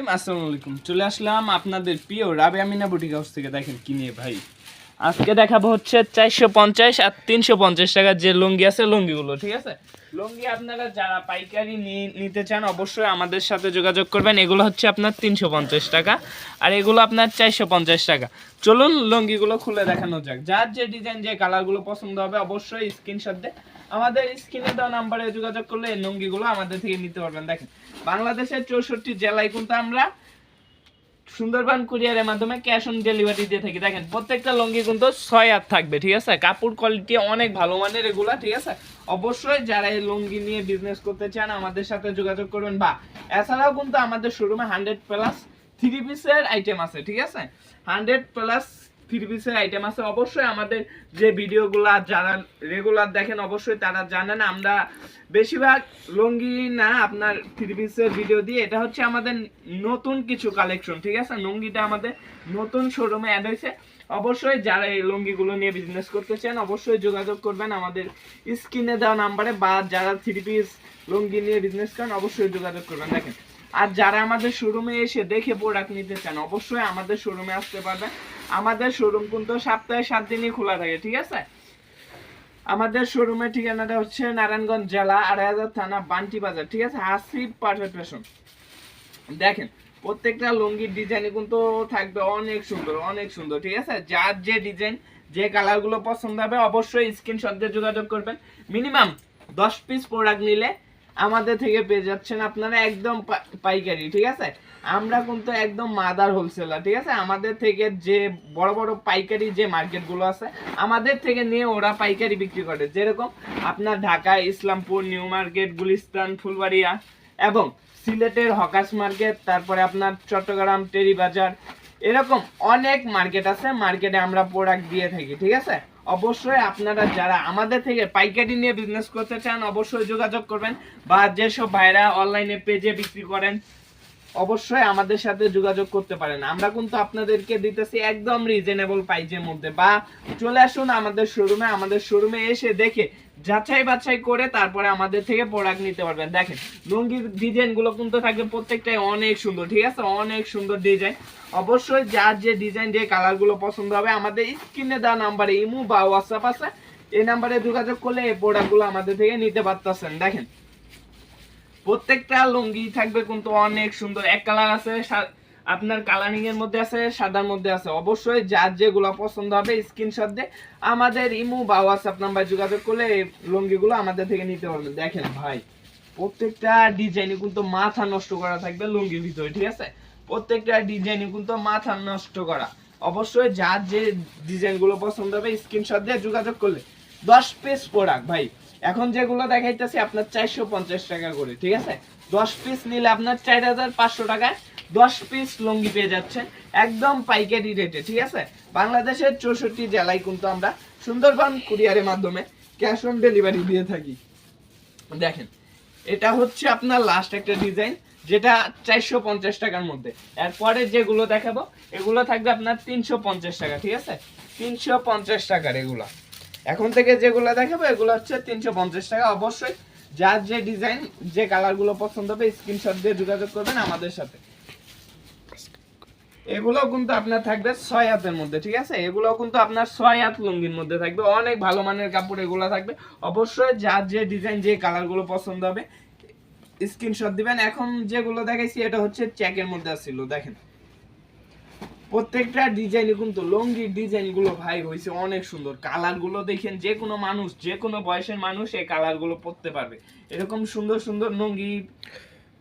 রহিম আসসালামু আলাইকুম। চলে আসলাম আপনাদের প্রিয় রাবে আমিনা বুটিক হাউস থেকে। দেখেন কি নিয়ে ভাই। আজকে দেখাবো হচ্ছে চারশো পঞ্চাশ আর তিনশো পঞ্চাশ টাকার যে লুঙ্গি আছে, লুঙ্গিগুলো, ঠিক আছে? লুঙ্গি আপনারা যারা পাইকারি নিতে চান অবশ্যই আমাদের সাথে যোগাযোগ করবেন। এগুলো হচ্ছে আপনার তিনশো পঞ্চাশ টাকা আর এগুলো আপনার চারশো পঞ্চাশ টাকা। চলুন লুঙ্গিগুলো খুলে দেখানো যাক। যার যে ডিজাইন যে কালারগুলো পছন্দ হবে অবশ্যই স্ক্রিনশট দিয়ে আমাদের স্ক্রিনে দেওয়া নাম্বারে যোগাযোগ করলে এই লুঙ্গিগুলো আমাদের থেকে নিতে পারবেন। দেখেন, বাংলাদেশের চৌষট্টি জেলায় কিন্তু আমরা সুন্দরবন কুরিয়ারের মাধ্যমে ক্যাশ অন ডেলিভারি দিয়ে থাকি। দেখেন, প্রত্যেকটা লুঙ্গি কিন্তু ছয় হাত থাকবে, ঠিক আছে? কাপড় কোয়ালিটি অনেক ভালো মানের এগুলা, ঠিক আছে? অবশ্যই যারা এই লুঙ্গি নিয়ে বিজনেস করতে চান, আমাদের সাথে যোগাযোগ করবেন। বা, এছাড়াও কিন্তু আমাদের শোরুমে হান্ড্রেড প্লাস থ্রি পিসের আইটেম আছে, ঠিক আছে? হান্ড্রেড প্লাস থ্রি পিসের আইটেম আছে, অবশ্যই আমাদের যে ভিডিওগুলা যারা রেগুলার দেখেন, অবশ্যই তারা জানেন। আমরা বেশিরভাগ লুঙ্গি না আপনার থ্রি পিসের ভিডিও দিয়ে, এটা হচ্ছে আমাদের নতুন কিছু কালেকশন ঠিক আছে? লুঙ্গিটা আমাদের নতুন শোরুমে অ্যাড হয়েছে। অবশ্যই যারা এই লুঙ্গিগুলো নিয়ে বিজনেস করতে চান, অবশ্যই যোগাযোগ করবেন আমাদের স্ক্রিনে দেওয়া নাম্বারে, বা যারা থ্রি পিস লুঙ্গি নিয়ে বিজনেস করেন, অবশ্যই যোগাযোগ করবেন। দেখেন, আর যারা আমাদের শোরুমে এসে দেখে প্রোডাক্ট নিতে চান, অবশ্যই আমাদের শোরুমে আসতে পারবেন। আমাদের শোরুম কিন্তু সপ্তাহে সাত দিনই খোলা থাকে, ঠিক আছে? আমাদের শোরুমের ঠিকানাটা হচ্ছে নারায়ণগঞ্জ জেলা আড়াই হাজার থানা, বান্টি বাজার, ঠিক আছে? হাসিব পারফেক্ট ফ্যাশন দেখেন, প্রত্যেকটা লুঙ্গির ডিজাইন কিন্তু থাকবে অনেক সুন্দর অনেক সুন্দর, ঠিক আছে? যার যে ডিজাইন যে কালারগুলো পছন্দ হবে, অবশ্যই স্ক্রিনশট দিয়ে যোগাযোগ করবেন। মিনিমাম দশ পিস প্রোডাক্ট নিলে আমাদের থেকে পেয়ে যাচ্ছেন আপনারা একদম পাইকারি, ঠিক আছে? আমরা কিন্তু একদম মাদার হোলসেলার ঠিক আছে? আমাদের থেকে যে বড় বড় পাইকারি যে মার্কেটগুলো আছে, আমাদের থেকে নিয়ে ওরা পাইকারি বিক্রি করে। যেরকম আপনার ঢাকা, ইসলামপুর, নিউ মার্কেট, গুলিস্তান, ফুলবাড়িয়া এবং সিলেটের হকাস মার্কেট, তারপরে আপনার চট্টগ্রাম টেরি বাজার এরকম অনেক মার্কেট আছে, মার্কেটে আমরা প্রোডাক্ট দিয়ে থাকি, ঠিক আছে? অবশ্যই আপনারা যারা আমাদের থেকে পাইকারি নিয়ে বিজনেস করতে চান, অবশ্যই যোগাযোগ করবেন বা যেসব ভাইরা অনলাইনে পেজে বিক্রি করেন অবশ্যই আমাদের সাথে যোগাযোগ করতে পারেন। আমরা কিন্তু আপনাদেরকে দিতেছি একদম রিজনেবল প্রাইজের মধ্যে। বা চলে আসুন আমাদের শোরুমে আমাদের শোরুমে এসে দেখে, যাচাই বাছাই করে তারপরে আমাদের থেকে প্রোডাক্ট নিতে পারবেন। দেখেন, লুঙ্গির ডিজাইনগুলো কিন্তু থাকবে প্রত্যেকটাই অনেক সুন্দর, ঠিক আছে? অনেক সুন্দর ডিজাইন অবশ্যই যার যে ডিজাইন যে কালারগুলো পছন্দ হবে, আমাদের স্ক্রিনে দেওয়া নাম্বারে ইমু বা হোয়াটসঅ্যাপ আছে। এই নাম্বারে যোগাযোগ করলে এই প্রোডাক্টগুলো আমাদের থেকে নিতে পারতেছেন। দেখেন প্রত্যেকটা লুঙ্গি থাকবে কিন্তু অনেক সুন্দর। এক কালার আছে আপনার কালারিং এর মধ্যে আছে, সাদার মধ্যে আছে। অবশ্যই যার যেগুলো পছন্দ হবে স্ক্রিনশট দিয়ে আমাদের ইমু বা হোয়াটসঅ্যাপ নাম্বার যোগাযোগ করলে লুঙ্গিগুলো আমাদের থেকে নিতে পারবেন। দেখেন ভাই, প্রত্যেকটা ডিজাইনে কিন্তু মাথা নষ্ট করা থাকবে লুঙ্গির ভিতরে, ঠিক আছে? প্রত্যেকটা ডিজাইনে কিন্তু মাথা নষ্ট করা। অবশ্যই যার যে ডিজাইনগুলো পছন্দ হবে স্ক্রিনশট দিয়ে যোগাযোগ করলে। দশ পিস প্রোডাক্ট ভাই এখন যেগুলো দেখাইতেছি, আপনার চারশো পঞ্চাশ টাকা করে, ঠিক আছে? দশ পিস নিলে আপনার চার হাজার পাঁচশো টাকায় দশ পিস লুঙ্গি পেয়ে যাচ্ছেন, একদম পাইকারি রেটে ঠিক আছে? বাংলাদেশের চৌষট্টি জেলায় কিন্তু আমরা সুন্দরবন কুরিয়ারের মাধ্যমে ক্যাশ অন ডেলিভারি দিয়ে থাকি। দেখেন, এটা হচ্ছে আপনার লাস্ট একটা ডিজাইন যেটা চারশো পঞ্চাশ টাকার মধ্যে। এরপরে যেগুলো দেখাবো, এগুলো থাকবে আপনার তিনশো পঞ্চাশ টাকা, ঠিক আছে? তিনশো পঞ্চাশ টাকার এগুলো। এখন থেকে যেগুলো দেখাবো, এগুলো হচ্ছে তিনশো পঞ্চাশ টাকা। অবশ্যই যার যে ডিজাইন যে কালারগুলো পছন্দ হবে স্ক্রিনশট দিয়ে যোগাযোগ করবেন আমাদের সাথে। এগুলো কিন্তু আপনার থাকবে ছয় হাতের মধ্যে, ঠিক আছে? এগুলো কিন্তু আপনার ছয় হাত লুঙ্গির মধ্যে থাকবে। অনেক ভালো মানের কাপড় এগুলো থাকবে। অবশ্যই যার যে ডিজাইন যে কালারগুলো পছন্দ হবে স্ক্রিনশট দিবেন। এখন যেগুলো দেখাইছি, এটা হচ্ছে চেকের মধ্যে আসছিল, দেখেন। প্রত্যেকটা ডিজাইনে কিন্তু লুঙ্গির ডিজাইনগুলো ভাই হয়েছে অনেক সুন্দর। কালারগুলো দেখেন যে কোনো মানুষ, যে কোনো বয়সের মানুষ এই কালারগুলো পরতে পারবে। এরকম সুন্দর সুন্দর লুঙ্গি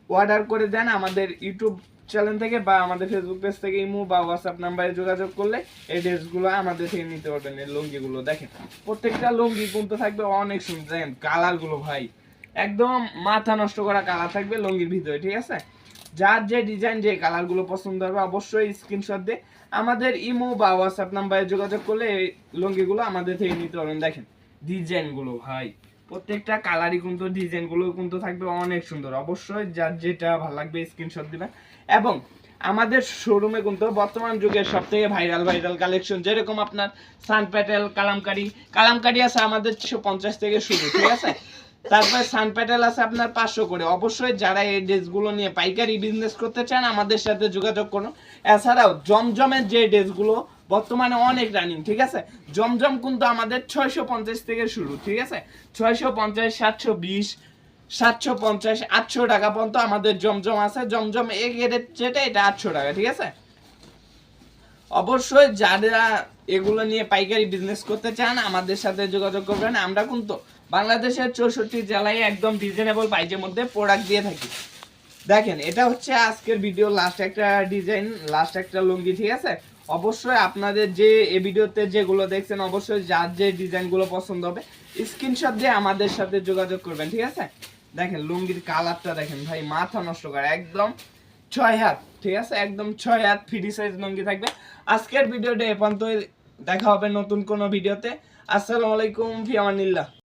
অর্ডার করে দেন আমাদের ইউটিউব চ্যানেল থেকে বা আমাদের ফেসবুক পেজ থেকে ইমো বা হোয়াটসঅ্যাপ নাম্বারে যোগাযোগ করলে এই ড্রেসগুলো আমাদের থেকে নিতে পারবেন, এই লুঙ্গিগুলো দেখেন। প্রত্যেকটা লুঙ্গি কিন্তু থাকবে অনেক সুন্দর। দেখেন কালারগুলো ভাই, একদম মাথা নষ্ট করা কালার থাকবে লুঙ্গির ভিতরে, ঠিক আছে? যার যে ডিজাইন যে কালারগুলো পছন্দ হবে, অবশ্যই স্ক্রিনশট দিয়ে আমাদের ইমো বা হোয়াটসঅ্যাপ নাম্বারে যোগাযোগ করলে এই লুঙ্গিগুলো আমাদের থেকে নিতে পারবেন। দেখেন ডিজাইনগুলো ভাই, প্রত্যেকটা কালারই কিন্তু ডিজাইনগুলো কিন্তু থাকবে অনেক সুন্দর। অবশ্যই যার যেটা ভালো লাগবে স্ক্রিনশট দিবেন। এবং আমাদের শোরুমে কিন্তু বর্তমান যুগের সব থেকে ভাইরাল ভাইরাল কালেকশন যেরকম আপনার সান প্যাটেল কালামকারি। কালামকারি আছে আমাদের ছশো পঞ্চাশ থেকে শুরু, ঠিক আছে? তারপর সান প্যাটেল আছে আপনার পাঁচশো করে। অবশ্যই যারা এই ড্রেসগুলো নিয়ে পাইকারি বিজনেস করতে চান, আমাদের সাথে যোগাযোগ করুন। এছাড়াও জমজমের যে ড্রেসগুলো, বর্তমানে অনেক রানিং ঠিক আছে? জমজম কিন্তু আমাদের ছয়শো পঞ্চাশ থেকে শুরু, ঠিক আছে? ছয়শো পঞ্চাশ, সাতশো বিশ, সাতশো পঞ্চাশ, আটশো টাকা পর্যন্ত আমাদের জমজম আছে। জমজম এ গ্রেডের যেটা, এটা আটশো টাকা, ঠিক আছে? অবশ্যই যারা এগুলো নিয়ে পাইকারি বিজনেস করতে চান, আমাদের সাথে যোগাযোগ করবেন। আমরা কিন্তু বাংলাদেশের চৌষট্টি জেলায় একদম রিজনেবল প্রাইজের মধ্যে প্রোডাক্ট দিয়ে থাকি। দেখেন, এটা হচ্ছে আজকের ভিডিও লাস্ট একটা ডিজাইন লাস্ট একটা লুঙ্গি, ঠিক আছে? অবশ্যই আপনাদের যে এই ভিডিওতে যেগুলো দেখছেন, অবশ্যই যার যে ডিজাইনগুলো পছন্দ হবে স্ক্রিনশট দিয়ে আমাদের সাথে যোগাযোগ করবেন, ঠিক আছে? দেখেন, লুঙ্গির কালারটা দেখেন ভাই, মাথা নষ্ট করে, একদম ছয় হাত, ঠিক আছে? একদম ছয় হাত ফ্রি সাইজ লুঙ্গি থাকবে। আজকের ভিডিওটা এ পর্যন্ত দেখা হবে নতুন কোনো ভিডিওতে। আসসালামু আলাইকুম ফিয়ামানিল্লাহ।